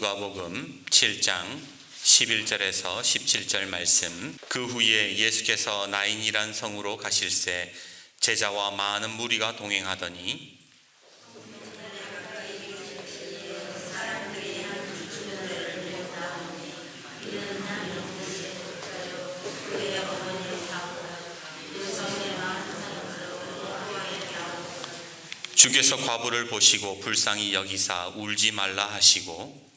누가복음 7장 11절에서 17절 말씀. 그 후에 예수께서 나인이란 성으로 가실새 제자와 많은 무리가 동행하더니 주께서 과부를 보시고 불쌍히 여기사 울지 말라 하시고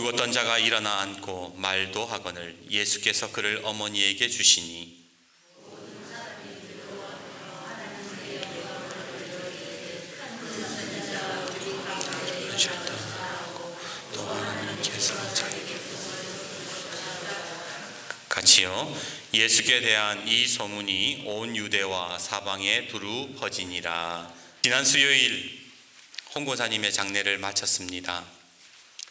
죽었던 자가 일어나 앉고 말도 하거늘 예수께서 그를 어머니에게 주시니 같이요. 예수께 대한 이 소문이 온 유대와 사방에 두루 퍼지니라. 지난 수요일 홍 권사님의 장례를 마쳤습니다.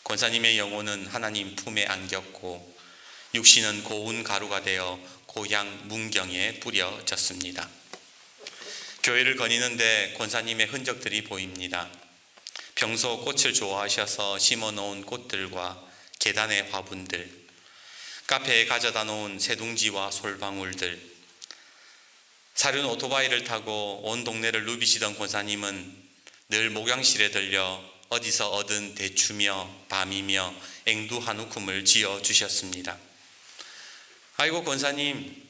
권사님의 영혼은 하나님 품에 안겼고 육신은 고운 가루가 되어 고향 문경에 뿌려졌습니다. 교회를 거니는데 권사님의 흔적들이 보입니다. 평소 꽃을 좋아하셔서 심어 놓은 꽃들과 계단의 화분들, 카페에 가져다 놓은 새둥지와 솔방울들, 사륜 오토바이를 타고 온 동네를 누비시던 권사님은 늘 목양실에 들려 어디서 얻은 대추며 밤이며 앵두 한 움큼을 지어 주셨습니다. 아이고 권사님,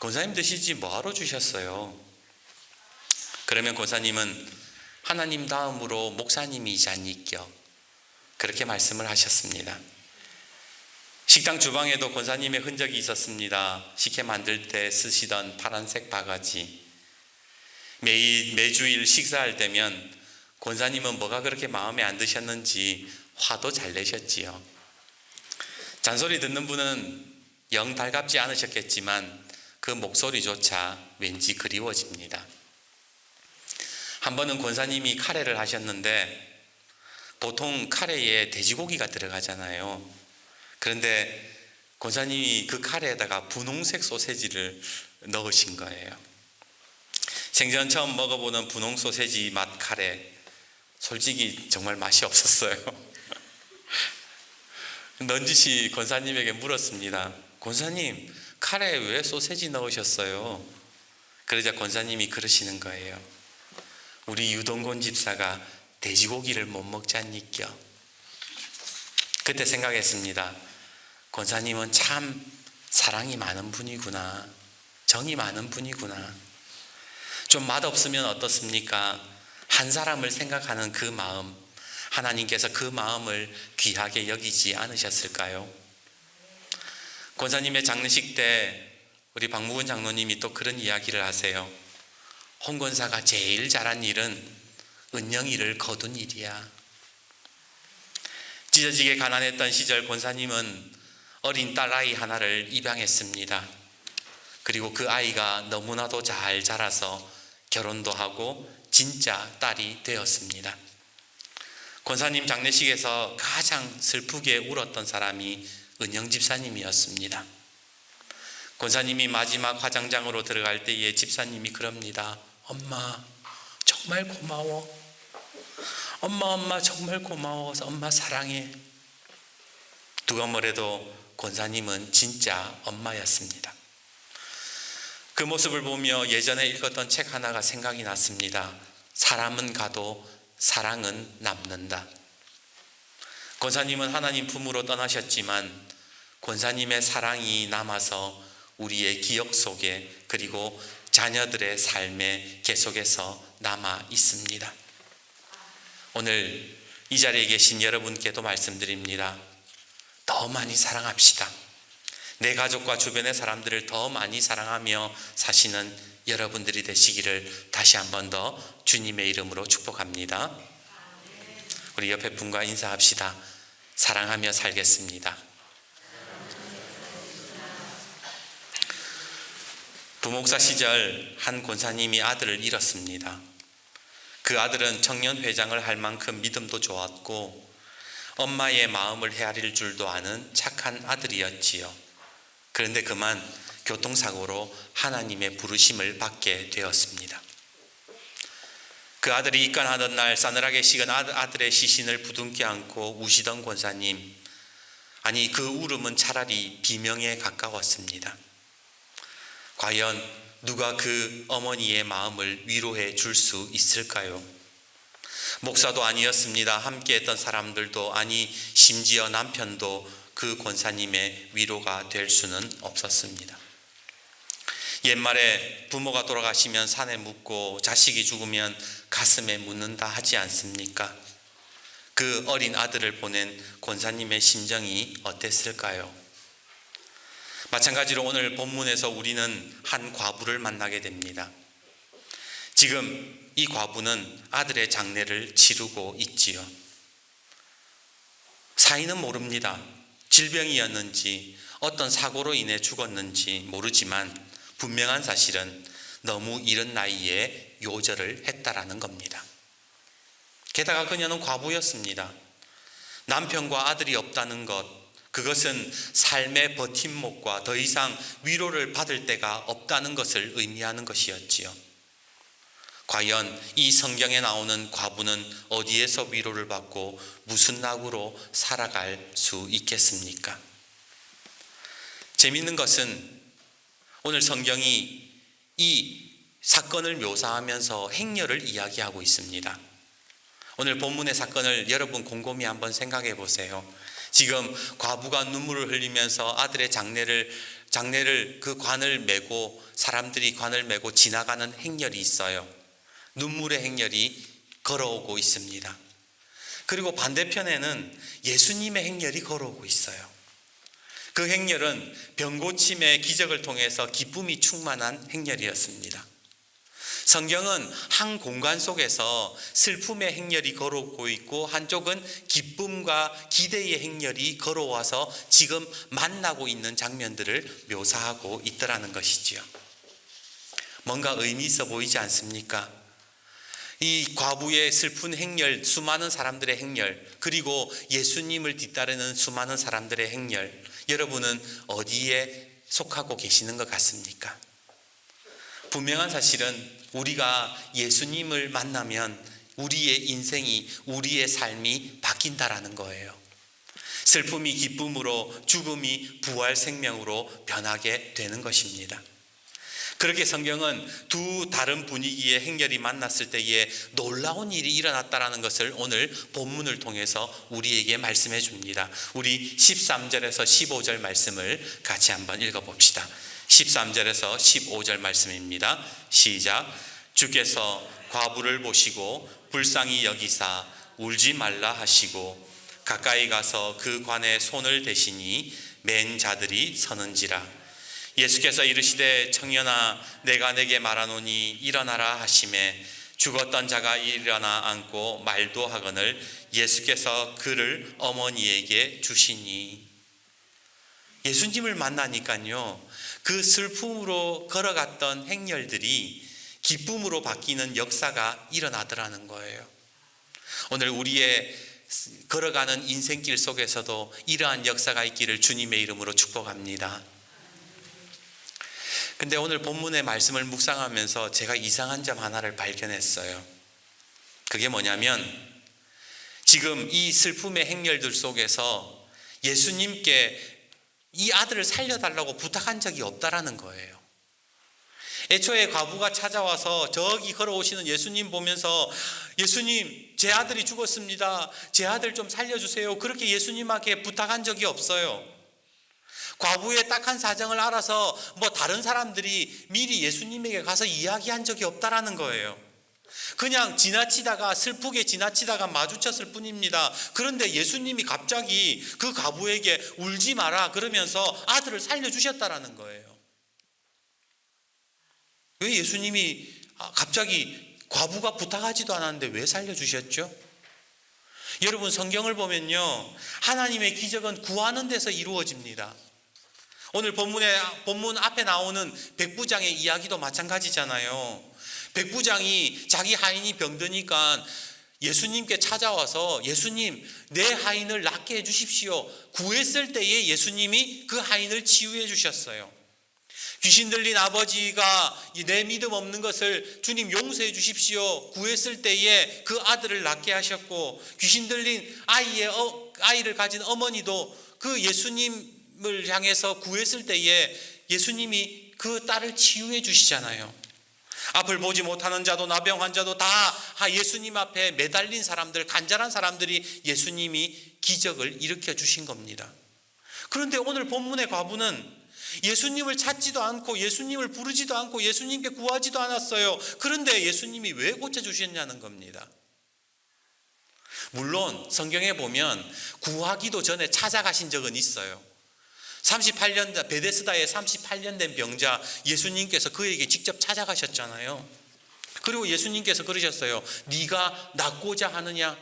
권사님 드시지 뭐하러 주셨어요? 그러면 권사님은 하나님 다음으로 목사님이자니껴 그렇게 말씀을 하셨습니다. 식당 주방에도 권사님의 흔적이 있었습니다. 식혜 만들 때 쓰시던 파란색 바가지. 매일 매주일 식사할 때면 권사님은 뭐가 그렇게 마음에 안 드셨는지 화도 잘 내셨지요. 잔소리 듣는 분은 영 달갑지 않으셨겠지만 그 목소리조차 왠지 그리워집니다. 한 번은 권사님이 카레를 하셨는데 보통 카레에 돼지고기가 들어가잖아요. 그런데 권사님이 그 카레에다가 분홍색 소세지를 넣으신 거예요. 생전 처음 먹어보는 분홍 소세지 맛 카레. 솔직히 정말 맛이 없었어요. 넌지시 권사님에게 물었습니다. 권사님, 카레에 왜 소세지 넣으셨어요? 그러자 권사님이 그러시는 거예요. 우리 유동곤 집사가 돼지고기를 못 먹자니껴. 그때 생각했습니다. 권사님은 참 사랑이 많은 분이구나. 정이 많은 분이구나. 좀 맛없으면 어떻습니까? 한 사람을 생각하는 그 마음, 하나님께서 그 마음을 귀하게 여기지 않으셨을까요? 권사님의 장례식 때 우리 박무근 장로님이 또 그런 이야기를 하세요. 홍 권사가 제일 잘한 일은 은영이를 거둔 일이야. 찢어지게 가난했던 시절 권사님은 어린 딸아이 하나를 입양했습니다. 그리고 그 아이가 너무나도 잘 자라서 결혼도 하고 진짜 딸이 되었습니다. 권사님 장례식에서 가장 슬프게 울었던 사람이 은영 집사님이었습니다. 권사님이 마지막 화장장으로 들어갈 때에 집사님이 그럽니다. 엄마, 정말 고마워. 엄마, 엄마, 정말 고마워서 엄마 사랑해. 누가 뭐래도 권사님은 진짜 엄마였습니다. 그 모습을 보며 예전에 읽었던 책 하나가 생각이 났습니다. 사람은 가도 사랑은 남는다. 권사님은 하나님 품으로 떠나셨지만 권사님의 사랑이 남아서 우리의 기억 속에 그리고 자녀들의 삶에 계속해서 남아 있습니다. 오늘 이 자리에 계신 여러분께도 말씀드립니다. 더 많이 사랑합시다. 내 가족과 주변의 사람들을 더 많이 사랑하며 사시는 여러분들이 되시기를 다시 한 번 더 주님의 이름으로 축복합니다. 우리 옆에 분과 인사합시다. 사랑하며 살겠습니다. 부목사 시절 한 권사님이 아들을 잃었습니다. 그 아들은 청년 회장을 할 만큼 믿음도 좋았고 엄마의 마음을 헤아릴 줄도 아는 착한 아들이었지요. 그런데 그만 교통사고로 하나님의 부르심을 받게 되었습니다. 그 아들이 입간하던 날 싸늘하게 식은 아들- 아들의 시신을 부둥켜 안고 우시던 권사님. 아니 그 울음은 차라리 비명에 가까웠습니다. 과연 누가 그 어머니의 마음을 위로해 줄 수 있을까요? 목사도 아니었습니다. 함께 했던 사람들도 아니 심지어 남편도 그 권사님의 위로가 될 수는 없었습니다. 옛말에 부모가 돌아가시면 산에 묻고 자식이 죽으면 가슴에 묻는다 하지 않습니까? 그 어린 아들을 보낸 권사님의 심정이 어땠을까요? 마찬가지로 오늘 본문에서 우리는 한 과부를 만나게 됩니다. 지금 이 과부는 아들의 장례를 치르고 있지요. 사인은 모릅니다. 질병이었는지 어떤 사고로 인해 죽었는지 모르지만 분명한 사실은 너무 이른 나이에 요절을 했다라는 겁니다. 게다가 그녀는 과부였습니다. 남편과 아들이 없다는 것, 그것은 삶의 버팀목과 더 이상 위로를 받을 때가 없다는 것을 의미하는 것이었지요. 과연 이 성경에 나오는 과부는 어디에서 위로를 받고 무슨 낙으로 살아갈 수 있겠습니까? 재밌는 것은 오늘 성경이 이 사건을 묘사하면서 행렬을 이야기하고 있습니다. 오늘 본문의 사건을 여러분 곰곰이 한번 생각해 보세요. 지금 과부가 눈물을 흘리면서 아들의 장례를 장례를 그 관을 메고 사람들이 관을 메고 지나가는 행렬이 있어요. 눈물의 행렬이 걸어오고 있습니다. 그리고 반대편에는 예수님의 행렬이 걸어오고 있어요. 그 행렬은 병고침의 기적을 통해서 기쁨이 충만한 행렬이었습니다. 성경은 한 공간 속에서 슬픔의 행렬이 걸어오고 있고 한쪽은 기쁨과 기대의 행렬이 걸어와서 지금 만나고 있는 장면들을 묘사하고 있더라는 것이지요. 뭔가 의미 있어 보이지 않습니까? 이 과부의 슬픈 행렬, 수많은 사람들의 행렬, 그리고 예수님을 뒤따르는 수많은 사람들의 행렬, 여러분은 어디에 속하고 계시는 것 같습니까? 분명한 사실은 우리가 예수님을 만나면 우리의 인생이, 우리의 삶이 바뀐다라는 거예요. 슬픔이 기쁨으로, 죽음이 부활 생명으로 변하게 되는 것입니다. 그렇게 성경은 두 다른 분위기의 행렬이 만났을 때에 놀라운 일이 일어났다라는 것을 오늘 본문을 통해서 우리에게 말씀해 줍니다. 우리 13절에서 15절 말씀을 같이 한번 읽어 봅시다. 13절에서 15절 말씀입니다. 시작. 주께서 과부를 보시고 불쌍히 여기사 울지 말라 하시고 가까이 가서 그 관에 손을 대시니 맨 자들이 서는지라. 예수께서 이르시되 청년아 내가 내게 말하노니 일어나라 하심에 죽었던 자가 일어나 앉고 말도 하거늘 예수께서 그를 어머니에게 주시니 예수님을 만나니까요 그 슬픔으로 걸어갔던 행렬들이 기쁨으로 바뀌는 역사가 일어나더라는 거예요. 오늘 우리의 걸어가는 인생길 속에서도 이러한 역사가 있기를 주님의 이름으로 축복합니다. 근데 오늘 본문의 말씀을 묵상하면서 제가 이상한 점 하나를 발견했어요. 그게 뭐냐면 지금 이 슬픔의 행렬들 속에서 예수님께 이 아들을 살려달라고 부탁한 적이 없다라는 거예요. 애초에 과부가 찾아와서 저기 걸어오시는 예수님 보면서 예수님, 제 아들이 죽었습니다. 제 아들 좀 살려주세요. 그렇게 예수님에게 부탁한 적이 없어요. 과부의 딱한 사정을 알아서 뭐 다른 사람들이 미리 예수님에게 가서 이야기한 적이 없다라는 거예요. 그냥 지나치다가 슬프게 지나치다가 마주쳤을 뿐입니다. 그런데 예수님이 갑자기 그 과부에게 울지 마라 그러면서 아들을 살려주셨다라는 거예요. 왜 예수님이 갑자기 과부가 부탁하지도 않았는데 왜 살려주셨죠? 여러분 성경을 보면요. 하나님의 기적은 구하는 데서 이루어집니다. 오늘 본문에 본문 앞에 나오는 백부장의 이야기도 마찬가지잖아요. 백부장이 자기 하인이 병드니까 예수님께 찾아와서 예수님 내 하인을 낫게 해 주십시오. 구했을 때에 예수님이 그 하인을 치유해 주셨어요. 귀신 들린 아버지가 내 믿음 없는 것을 주님 용서해 주십시오. 구했을 때에 그 아들을 낫게 하셨고 귀신 들린 아이의 어, 아이를 가진 어머니도 그 예수님 을 향해서 구했을 때에 예수님이 그 딸을 치유해 주시잖아요. 앞을 보지 못하는 자도 나병 환자도 다 예수님 앞에 매달린 사람들 간절한 사람들이 예수님이 기적을 일으켜 주신 겁니다. 그런데 오늘 본문의 과부는 예수님을 찾지도 않고 예수님을 부르지도 않고 예수님께 구하지도 않았어요. 그런데 예수님이 왜 고쳐 주셨냐는 겁니다. 물론 성경에 보면 구하기도 전에 찾아가신 적은 있어요. 38년 베데스다에 38년 된 병자 예수님께서 그에게 직접 찾아가셨잖아요. 그리고 예수님께서 그러셨어요. 네가 낫고자 하느냐?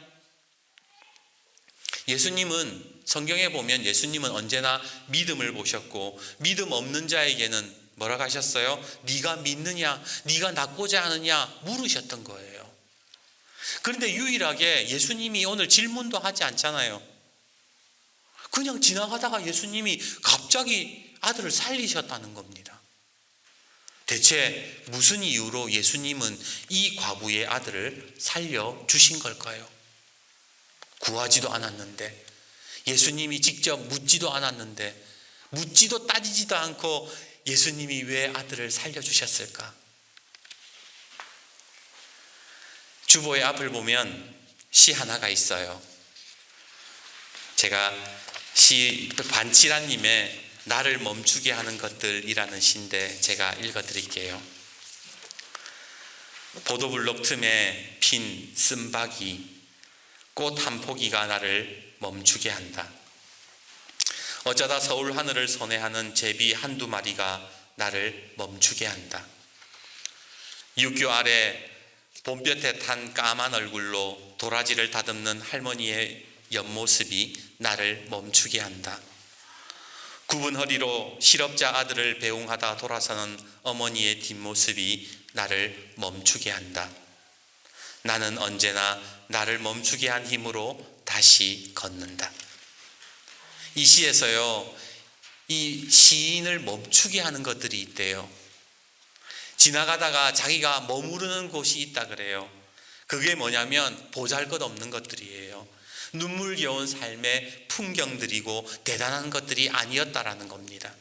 예수님은 성경에 보면 예수님은 언제나 믿음을 보셨고 믿음 없는 자에게는 뭐라고 하셨어요? 네가 믿느냐? 네가 낫고자 하느냐? 물으셨던 거예요. 그런데 유일하게 예수님이 오늘 질문도 하지 않잖아요. 그냥 지나가다가 예수님이 갑자기 아들을 살리셨다는 겁니다. 대체 무슨 이유로 예수님은 이 과부의 아들을 살려 주신 걸까요? 구하지도 않았는데, 예수님이 직접 묻지도 않았는데, 묻지도 따지지도 않고 예수님이 왜 아들을 살려 주셨을까? 주보의 앞을 보면 시 하나가 있어요. 제가 시 반치라님의 나를 멈추게 하는 것들이라는 시인데 제가 읽어드릴게요. 보도블록 틈에 핀 쓴박이 꽃 한 포기가 나를 멈추게 한다. 어쩌다 서울 하늘을 선회하는 제비 한두 마리가 나를 멈추게 한다. 육교 아래 봄볕에 탄 까만 얼굴로 도라지를 다듬는 할머니의 옆모습이 나를 멈추게 한다. 굽은 허리로 실업자 아들을 배웅하다 돌아서는 어머니의 뒷모습이 나를 멈추게 한다. 나는 언제나 나를 멈추게 한 힘으로 다시 걷는다. 이 시에서요, 이 시인을 멈추게 하는 것들이 있대요. 지나가다가 자기가 머무르는 곳이 있다 그래요. 그게 뭐냐면 보잘 것 없는 것들이에요. 눈물겨운 삶의 풍경들이고 대단한 것들이 아니었다라는 겁니다.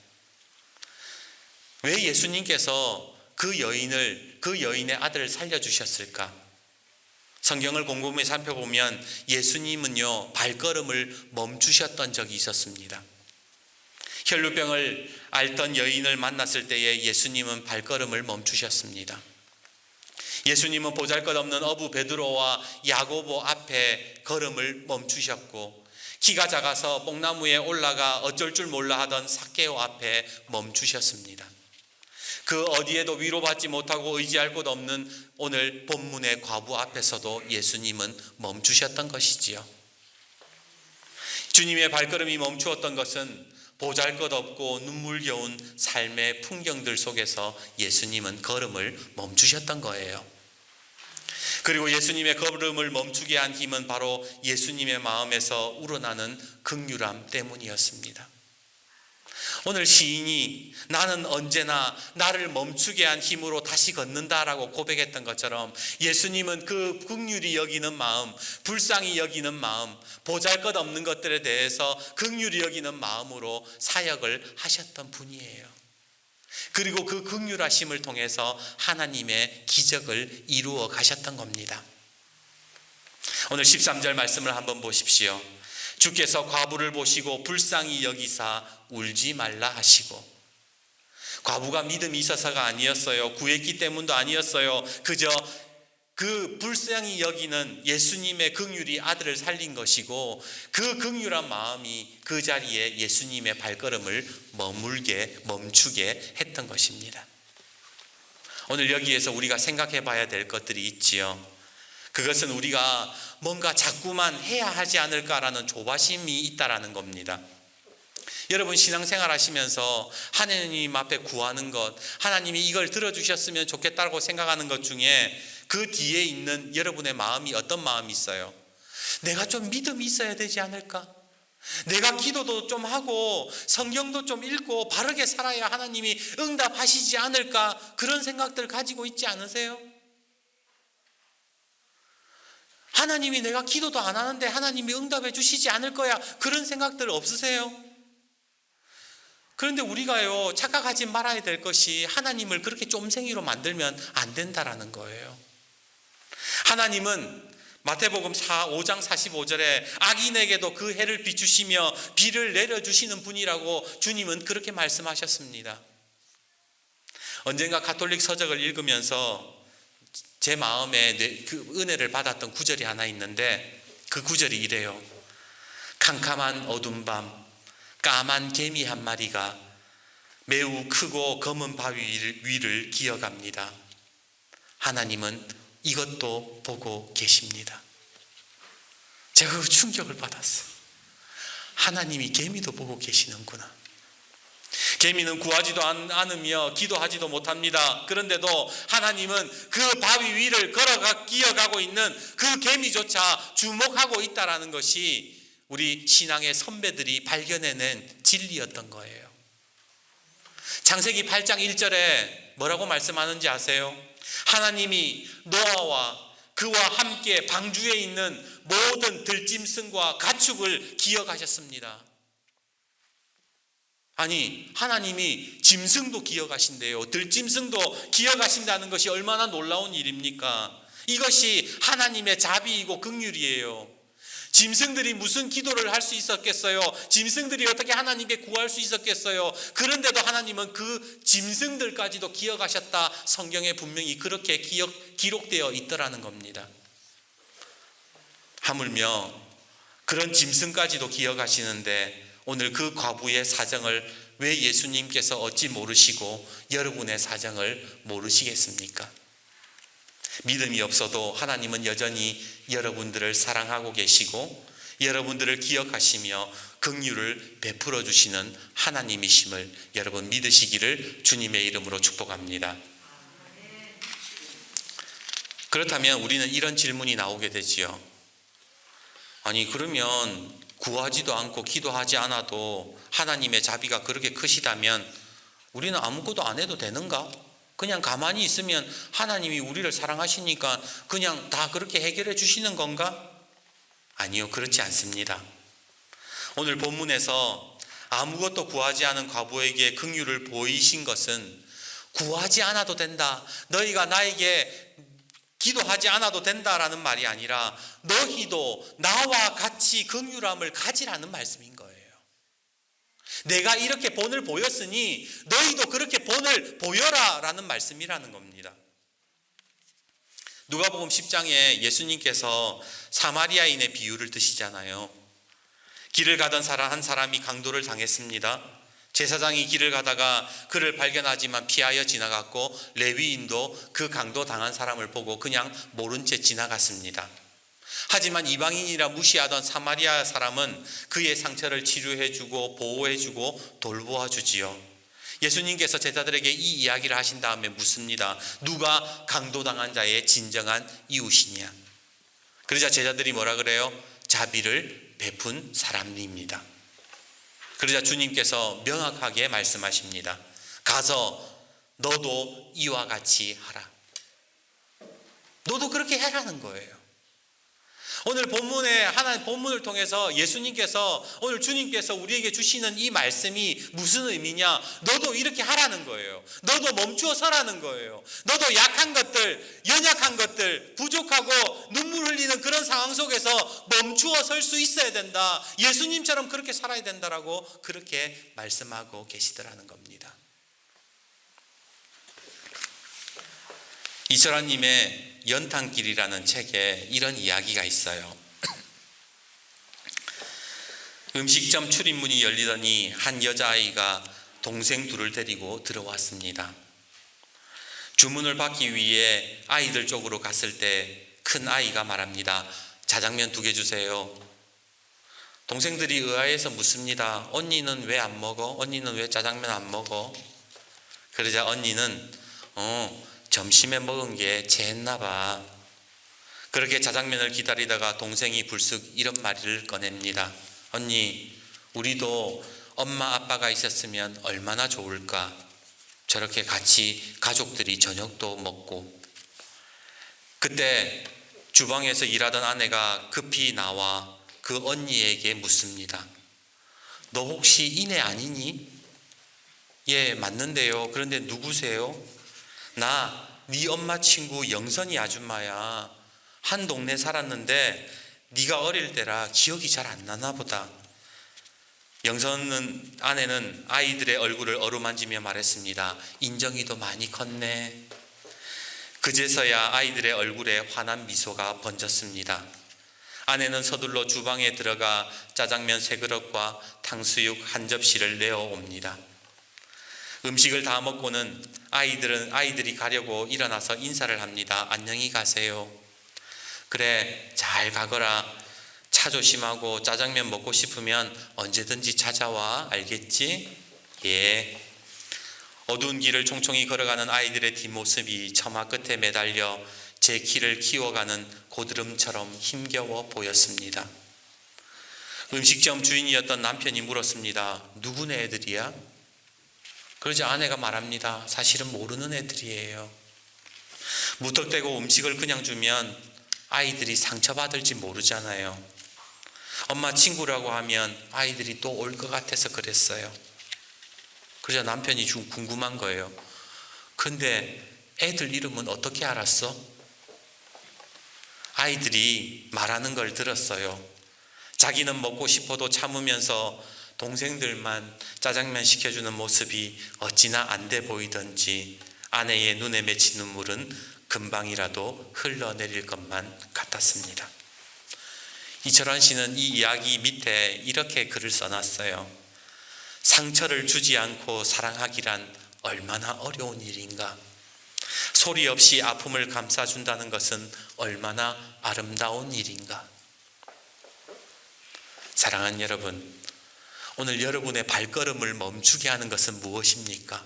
왜 예수님께서 그 여인을 그 여인의 아들을 살려 주셨을까? 성경을 곰곰이 살펴보면 예수님은요 발걸음을 멈추셨던 적이 있었습니다. 혈루병을 앓던 여인을 만났을 때에 예수님은 발걸음을 멈추셨습니다. 예수님은 보잘것없는 어부 베드로와 야고보 앞에 걸음을 멈추셨고 키가 작아서 뽕나무에 올라가 어쩔 줄 몰라 하던 사케오 앞에 멈추셨습니다. 그 어디에도 위로받지 못하고 의지할 곳 없는 오늘 본문의 과부 앞에서도 예수님은 멈추셨던 것이지요. 주님의 발걸음이 멈추었던 것은 보잘 것 없고 눈물겨운 삶의 풍경들 속에서 예수님은 걸음을 멈추셨던 거예요. 그리고 예수님의 걸음을 멈추게 한 힘은 바로 예수님의 마음에서 우러나는 극률함 때문이었습니다. 오늘 시인이 나는 언제나 나를 멈추게 한 힘으로 다시 걷는다라고 고백했던 것처럼 예수님은 그 극률이 여기는 마음, 불쌍히 여기는 마음, 보잘 것 없는 것들에 대해서 극률이 여기는 마음으로 사역을 하셨던 분이에요. 그리고 그 극률하심을 통해서 하나님의 기적을 이루어 가셨던 겁니다. 오늘 13절 말씀을 한번 보십시오. 주께서 과부를 보시고 불쌍히 여기사 울지 말라 하시고 과부가 믿음이 있어서가 아니었어요. 구했기 때문도 아니었어요. 그저 그 불쌍히 여기는 예수님의 긍휼이 아들을 살린 것이고 그 긍휼한 마음이 그 자리에 예수님의 발걸음을 머물게 멈추게 했던 것입니다. 오늘 여기에서 우리가 생각해 봐야 될 것들이 있지요. 그것은 우리가 뭔가 자꾸만 해야 하지 않을까라는 조바심이 있다라는 겁니다. 여러분 신앙생활 하시면서 하나님 앞에 구하는 것, 하나님이 이걸 들어주셨으면 좋겠다고 생각하는 것 중에 그 뒤에 있는 여러분의 마음이 어떤 마음이 있어요? 내가 좀 믿음이 있어야 되지 않을까? 내가 기도도 좀 하고 성경도 좀 읽고 바르게 살아야 하나님이 응답하시지 않을까? 그런 생각들 가지고 있지 않으세요? 하나님이 내가 기도도 안 하는데 하나님이 응답해 주시지 않을 거야. 그런 생각들 없으세요? 그런데 우리가요, 착각하지 말아야 될 것이 하나님을 그렇게 쫌생이로 만들면 안 된다라는 거예요. 하나님은 마태복음 4, 5장 45절에 악인에게도 그 해를 비추시며 비를 내려주시는 분이라고 주님은 그렇게 말씀하셨습니다. 언젠가 가톨릭 서적을 읽으면서 제 마음에 그 은혜를 받았던 구절이 하나 있는데 그 구절이 이래요. 캄캄한 어둠 밤 까만 개미 한 마리가 매우 크고 검은 바위 위를 기어갑니다. 하나님은 이것도 보고 계십니다. 제가 그 충격을 받았어요. 하나님이 개미도 보고 계시는구나. 개미는 구하지도 않으며 기도하지도 못합니다. 그런데도 하나님은 그 바위 위를 걸어가 기어가고 있는 그 개미조차 주목하고 있다라는 것이 우리 신앙의 선배들이 발견해낸 진리였던 거예요. 창세기 8장 1절에 뭐라고 말씀하는지 아세요? 하나님이 노아와 그와 함께 방주에 있는 모든 들짐승과 가축을 기억하셨습니다. 아니, 하나님이 짐승도 기억하신대요. 들짐승도 기억하신다는 것이 얼마나 놀라운 일입니까? 이것이 하나님의 자비이고 극률이에요. 짐승들이 무슨 기도를 할 수 있었겠어요? 짐승들이 어떻게 하나님께 구할 수 있었겠어요? 그런데도 하나님은 그 짐승들까지도 기억하셨다. 성경에 분명히 그렇게 기억, 기록되어 있더라는 겁니다. 하물며 그런 짐승까지도 기억하시는데 오늘 그 과부의 사정을 왜 예수님께서 어찌 모르시고 여러분의 사정을 모르시겠습니까? 믿음이 없어도 하나님은 여전히 여러분들을 사랑하고 계시고 여러분들을 기억하시며 긍휼을 베풀어 주시는 하나님이심을 여러분 믿으시기를 주님의 이름으로 축복합니다. 그렇다면 우리는 이런 질문이 나오게 되지요. 아니 그러면 구하지도 않고 기도하지 않아도 하나님의 자비가 그렇게 크시다면 우리는 아무것도 안 해도 되는가? 그냥 가만히 있으면 하나님이 우리를 사랑하시니까 그냥 다 그렇게 해결해 주시는 건가? 아니요, 그렇지 않습니다. 오늘 본문에서 아무것도 구하지 않은 과부에게 긍휼을 보이신 것은 구하지 않아도 된다. 너희가 나에게 기도하지 않아도 된다라는 말이 아니라 너희도 나와 같이 긍휼함을 가지라는 말씀인 거예요. 내가 이렇게 본을 보였으니 너희도 그렇게 본을 보여라라는 말씀이라는 겁니다. 누가복음 10장에 예수님께서 사마리아인의 비유를 드시잖아요. 길을 가던 사람 한 사람이 강도를 당했습니다. 제사장이 길을 가다가 그를 발견하지만 피하여 지나갔고 레위인도 그 강도 당한 사람을 보고 그냥 모른 채 지나갔습니다. 하지만 이방인이라 무시하던 사마리아 사람은 그의 상처를 치료해주고 보호해주고 돌보아 주지요. 예수님께서 제자들에게 이 이야기를 하신 다음에 묻습니다. 누가 강도 당한 자의 진정한 이웃이냐? 그러자 제자들이 뭐라 그래요? 자비를 베푼 사람입니다. 그러자 주님께서 명확하게 말씀하십니다. 가서 너도 이와 같이 하라. 너도 그렇게 해라는 거예요. 오늘 본문에 하나님 본문을 통해서 예수님께서 오늘 주님께서 우리에게 주시는 이 말씀이 무슨 의미냐? 너도 이렇게 하라는 거예요. 너도 멈추어 서라는 거예요. 너도 약한 것들, 연약한 것들, 부족하고 눈물 흘리는 그런 상황 속에서 멈추어 설 수 있어야 된다. 예수님처럼 그렇게 살아야 된다라고 그렇게 말씀하고 계시더라는 겁니다. 이설아님의 연탄길이라는 책에 이런 이야기가 있어요. 음식점 출입문이 열리더니 한 여자아이가 동생 둘을 데리고 들어왔습니다. 주문을 받기 위해 아이들 쪽으로 갔을 때 큰 아이가 말합니다. 자장면 두 개 주세요. 동생들이 의아해서 묻습니다. 언니는 왜 안 먹어? 언니는 왜 짜장면 안 먹어? 그러자 언니는 어, 점심에 먹은 게 재했나 봐. 그렇게 자장면을 기다리다가 동생이 불쑥 이런 말을 꺼냅니다. 언니, 우리도 엄마 아빠가 있었으면 얼마나 좋을까. 저렇게 같이 가족들이 저녁도 먹고. 그때 주방에서 일하던 아내가 급히 나와 그 언니에게 묻습니다. 너 혹시 이내 아니니? 예, 맞는데요. 그런데 누구세요? 나 네 엄마 친구 영선이 아줌마야. 한 동네 살았는데 네가 어릴 때라 기억이 잘 안 나나 보다. 영선은 아내는 아이들의 얼굴을 어루만지며 말했습니다. 인정이도 많이 컸네. 그제서야 아이들의 얼굴에 환한 미소가 번졌습니다. 아내는 서둘러 주방에 들어가 짜장면 세 그릇과 탕수육 한 접시를 내어 옵니다. 음식을 다 먹고는 아이들은 아이들이 가려고 일어나서 인사를 합니다. 안녕히 가세요. 그래 잘 가거라. 차 조심하고 짜장면 먹고 싶으면 언제든지 찾아와. 알겠지? 예. 어두운 길을 총총히 걸어가는 아이들의 뒷모습이 처마 끝에 매달려 제 키를 키워가는 고드름처럼 힘겨워 보였습니다. 음식점 주인이었던 남편이 물었습니다. 누구네 애들이야? 그러자 아내가 말합니다. 사실은 모르는 애들이에요. 무턱대고 음식을 그냥 주면 아이들이 상처받을지 모르잖아요. 엄마 친구라고 하면 아이들이 또 올 것 같아서 그랬어요. 그러자 남편이 좀 궁금한 거예요. 근데 애들 이름은 어떻게 알았어? 아이들이 말하는 걸 들었어요. 자기는 먹고 싶어도 참으면서 동생들만 짜장면 시켜주는 모습이 어찌나 안 돼 보이던지 아내의 눈에 맺힌 눈물은 금방이라도 흘러내릴 것만 같았습니다. 이철환 씨는 이 이야기 밑에 이렇게 글을 써놨어요. 상처를 주지 않고 사랑하기란 얼마나 어려운 일인가. 소리 없이 아픔을 감싸준다는 것은 얼마나 아름다운 일인가. 사랑하는 여러분, 오늘 여러분의 발걸음을 멈추게 하는 것은 무엇입니까?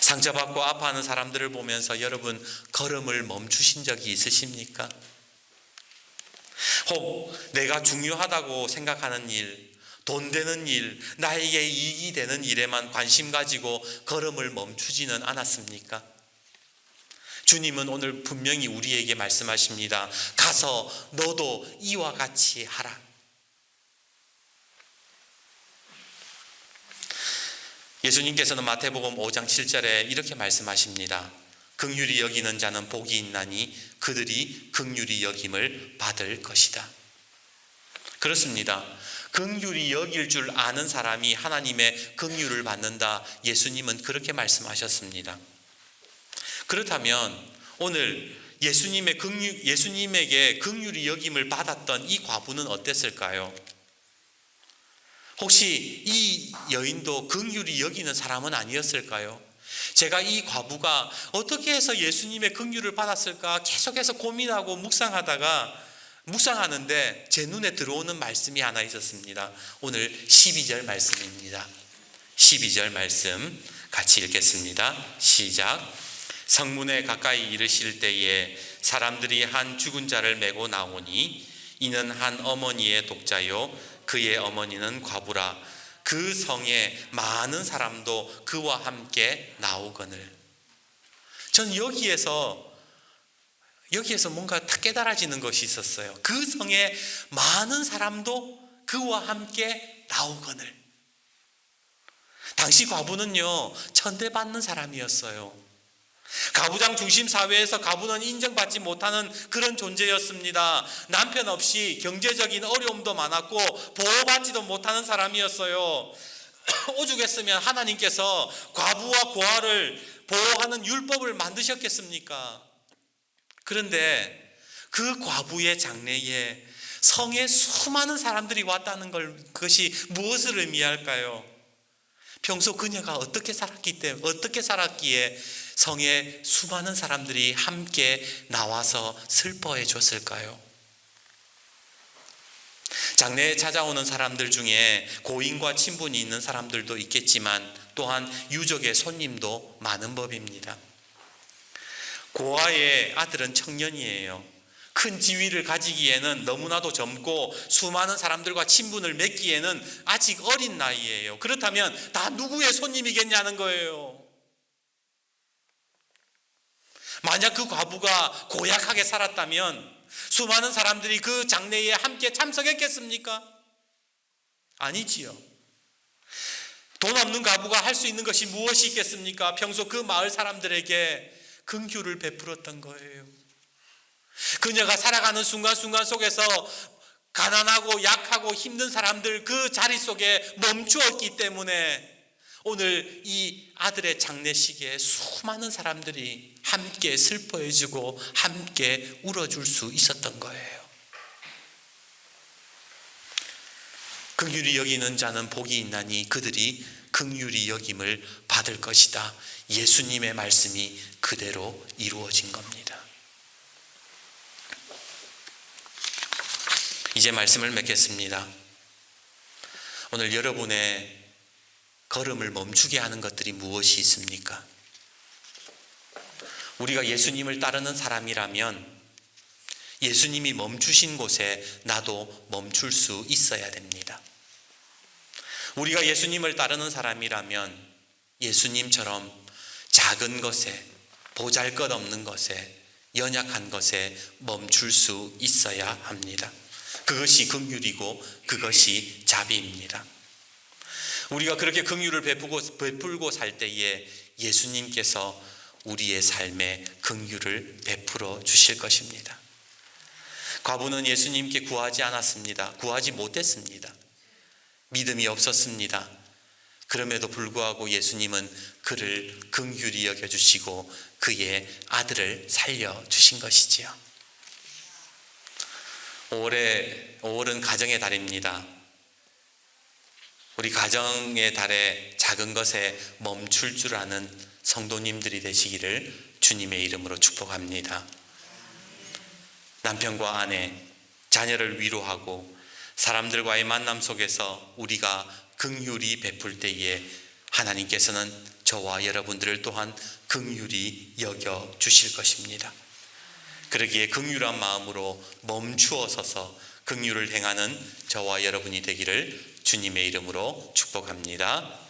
상처받고 아파하는 사람들을 보면서 여러분 걸음을 멈추신 적이 있으십니까? 혹 내가 중요하다고 생각하는 일, 돈 되는 일, 나에게 이익이 되는 일에만 관심 가지고 걸음을 멈추지는 않았습니까? 주님은 오늘 분명히 우리에게 말씀하십니다. 가서 너도 이와 같이 하라. 예수님께서는 마태복음 5장 7절에 이렇게 말씀하십니다. 극률이 여기는 자는 복이 있나니 그들이 극률이 여김을 받을 것이다. 그렇습니다. 극률이 여길 줄 아는 사람이 하나님의 극률을 받는다. 예수님은 그렇게 말씀하셨습니다. 그렇다면 오늘 예수님의 극률, 예수님에게 극률이 여김을 받았던 이 과부는 어땠을까요? 혹시 이 여인도 긍휼히 여기는 사람은 아니었을까요? 제가 이 과부가 어떻게 해서 예수님의 긍휼을 받았을까 계속해서 고민하고 묵상하다가 묵상하는데 제 눈에 들어오는 말씀이 하나 있었습니다. 오늘 12절 말씀입니다. 12절 말씀 같이 읽겠습니다. 시작. 성문에 가까이 이르실 때에 사람들이 한 죽은 자를 메고 나오니 이는 한 어머니의 독자요 그의 어머니는 과부라 그 성에 많은 사람도 그와 함께 나오거늘 전 여기에서 여기에서 뭔가 다 깨달아지는 것이 있었어요. 그 성에 많은 사람도 그와 함께 나오거늘 당시 과부는요 천대받는 사람이었어요. 가부장 중심 사회에서 가부는 인정받지 못하는 그런 존재였습니다. 남편 없이 경제적인 어려움도 많았고 보호받지도 못하는 사람이었어요. 오죽했으면 하나님께서 과부와 고아를 보호하는 율법을 만드셨겠습니까? 그런데 그 과부의 장래에 성에 수많은 사람들이 왔다는 걸 그것이 무엇을 의미할까요? 평소 그녀가 어떻게 살았기 때문에 어떻게 살았기에 성에 수많은 사람들이 함께 나와서 슬퍼해 줬을까요? 장래에 찾아오는 사람들 중에 고인과 친분이 있는 사람들도 있겠지만 또한 유족의 손님도 많은 법입니다. 고아의 아들은 청년이에요. 큰 지위를 가지기에는 너무나도 젊고 수많은 사람들과 친분을 맺기에는 아직 어린 나이예요. 그렇다면 다 누구의 손님이겠냐는 거예요. 만약 그 과부가 고약하게 살았다면 수많은 사람들이 그 장례에 함께 참석했겠습니까? 아니지요. 돈 없는 과부가 할 수 있는 것이 무엇이 있겠습니까? 평소 그 마을 사람들에게 긍휼을 베풀었던 거예요. 그녀가 살아가는 순간순간 속에서 가난하고 약하고 힘든 사람들 그 자리 속에 멈추었기 때문에 오늘 이 아들의 장례식에 수많은 사람들이 함께 슬퍼해주고 함께 울어줄 수 있었던 거예요. 긍휼히 여기는 자는 복이 있나니 그들이 긍휼히 여김을 받을 것이다. 예수님의 말씀이 그대로 이루어진 겁니다. 이제 말씀을 맺겠습니다. 오늘 여러분의 걸음을 멈추게 하는 것들이 무엇이 있습니까? 우리가 예수님을 따르는 사람이라면 예수님이 멈추신 곳에 나도 멈출 수 있어야 됩니다. 우리가 예수님을 따르는 사람이라면 예수님처럼 작은 것에 보잘 것 없는 것에 연약한 것에 멈출 수 있어야 합니다. 그것이 긍휼이고 그것이 자비입니다. 우리가 그렇게 긍휼을 베풀고 베풀고 살 때에 예수님께서 우리의 삶에 긍휼을 베풀어 주실 것입니다. 과부는 예수님께 구하지 않았습니다. 구하지 못했습니다. 믿음이 없었습니다. 그럼에도 불구하고 예수님은 그를 긍휼히 여겨 주시고 그의 아들을 살려 주신 것이지요. 5월에 5월은 가정의 달입니다. 우리 가정의 달에 작은 것에 멈출 줄 아는 성도님들이 되시기를 주님의 이름으로 축복합니다. 남편과 아내, 자녀를 위로하고 사람들과의 만남 속에서 우리가 긍휼히 베풀 때에 하나님께서는 저와 여러분들을 또한 긍휼히 여겨 주실 것입니다. 그러기에 긍휼한 마음으로 멈추어 서서 긍휼을 행하는 저와 여러분이 되기를 주님의 이름으로 축복합니다.